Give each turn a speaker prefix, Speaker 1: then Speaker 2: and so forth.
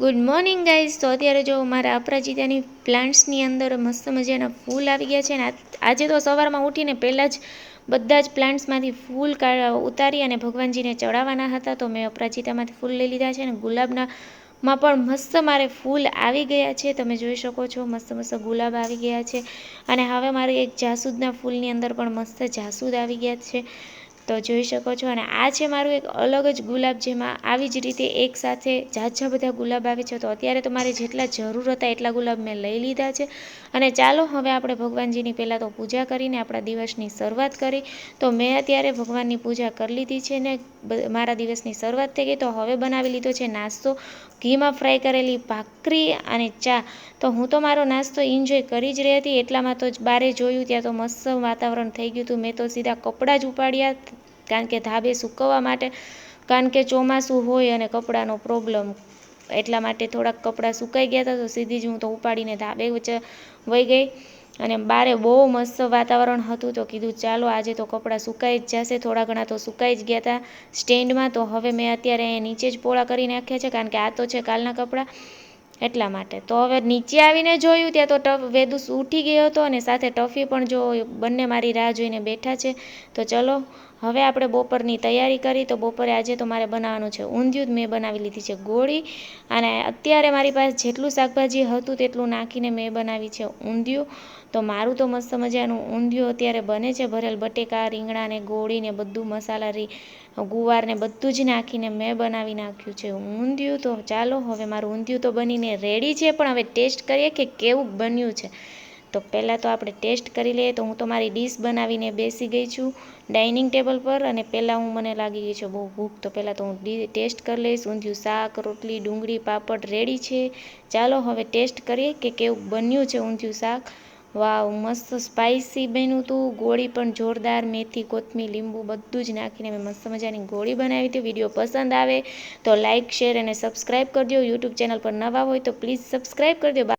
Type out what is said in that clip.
Speaker 1: Good morning guys તો અત્યારે જો મારા અપરાજિતાની પ્લાન્ટ્સની અંદર મસ્ત મજાના ફૂલ આવી ગયા છે ને આજે તો સવારમાં ઉઠીને પહેલાં જ બધા જ પ્લાન્ટ્સમાંથી ફૂલ ઉતારી અને ભગવાનજીને ચડાવવાના હતા. તો મેં અપરાજિતામાંથી ફૂલ લઈ લીધા છે અને ગુલાબના માં પણ મસ્ત મારે ફૂલ આવી ગયા છે. તમે જોઈ શકો છો, મસ્ત મસ્ત ગુલાબ આવી ગયા છે. અને હવે મારે એક જાસૂદના ફૂલની અંદર પણ મસ્ત જાસૂદ આવી ગયા છે. તો જોઈ શકો છો અને આ છે મારું એક અલગ જ ગુલાબ જેમાં આવી જ રીતે એકસાથે ઝાઝા બધા ગુલાબ આવે છે. તો અત્યારે તો મારે જેટલા જરૂર હતા એટલા ગુલાબ મેં લઈ લીધા છે. અને ચાલો હવે આપણે ભગવાનજીની પહેલાં તો પૂજા કરીને આપણા દિવસની શરૂઆત કરી. તો મેં અત્યારે ભગવાનની પૂજા કરી લીધી છે ને મારા દિવસની શરૂઆત થઈ ગઈ. તો હવે બનાવી લીધો છે નાસ્તો. ઘીમાં ફ્રાય કરેલી ભાખરી અને ચા. તો હું તો મારો નાસ્તો એન્જોય કરી જ રહી હતી. એટલામાં તો જ બારે જોયું ત્યાં તો મસ્ત વાતાવરણ થઈ ગયું હતું. મેં તો સીધા કપડાં જ ઉપાડ્યા કારણ કે ધાબે સૂકવવા માટે, કારણ કે ચોમાસું હોય અને કપડાનો પ્રોબ્લેમ એટલા માટે થોડાક કપડાં સુકાઈ ગયા હતા, તો સીધી જ હું તો ઉપાડીને ધાબે વચ્ચે વહી ગઈ. અને બારે બહુ મસ્ત વાતાવરણ હતું, તો કીધું ચાલો આજે તો કપડાં સુકાઈ જ જશે, થોડા ઘણા તો સુકાઈ જ ગયા હતા. સ્ટેન્ડમાં તો હવે મેં અત્યારે નીચે જ પોળા કરી નાખ્યા છે, કારણ કે આ તો છે કાલના કપડાં. એટલા માટે. તો હવે નીચે આવીને જોયું, ત્યાં તો ટફ વેદુસ ઉઠી ગયો હતો અને સાથે ટફી પણ જો બંને મારી રાહ જોઈને બેઠા છે. તો ચલો હવે આપણે બપોરની તૈયારી કરી, તો બપોરે આજે તો મારે બનાવવાનું છે ઊંધિયું જ મેં બનાવી લીધી છે ગોળી. અને અત્યારે મારી પાસે જેટલું શાકભાજી હતું તેટલું નાખીને મેં બનાવી છે ઊંધિયું. તો મારું તો મસ્ત મજાનું ઊંધિયું અત્યારે બને છે ભરેલ બટેકા રીંગણાને ગોળીને બધું મસાલા, રી ગુવારને બધું જ નાખીને મેં બનાવી નાખ્યું છે ઊંધિયું. તો ચાલો, હવે મારું ઊંધિયું તો બનીને રેડી છે, પણ હવે ટેસ્ટ કરીએ કે કેવું બન્યું છે. તો પહેલાં તો આપણે ટેસ્ટ કરી લઈએ તો હું તો મારી ડીશ બનાવીને બેસી ગઈ છું ડાઇનિંગ ટેબલ પર અને પહેલાં હું મને લાગી ગઈ છે બહુ ભૂખ, તો પહેલાં તો હું ટેસ્ટ કરી લઈશ. ઊંધિયું શાક, રોટલી, ડુંગળી, પાપડ રેડી છે. ચાલો હવે ટેસ્ટ કરીએ કે કેવું બન્યું છે ઊંધિયું શાક. વાવ, મસ્ત સ્પાઇસી બન્યું હતું ગોળી પણ જોરદાર, મેથી, કોથમીર, લીંબુ બધું જ નાખીને મેં મસ્ત મજાની ગોળી બનાવી હતી. વીડિયો પસંદ આવે તો લાઇક શેર અને સબસ્ક્રાઇબ કરજો. યુટ્યુબ ચેનલ પર નવા હોય તો પ્લીઝ સબસ્ક્રાઇબ કરજો.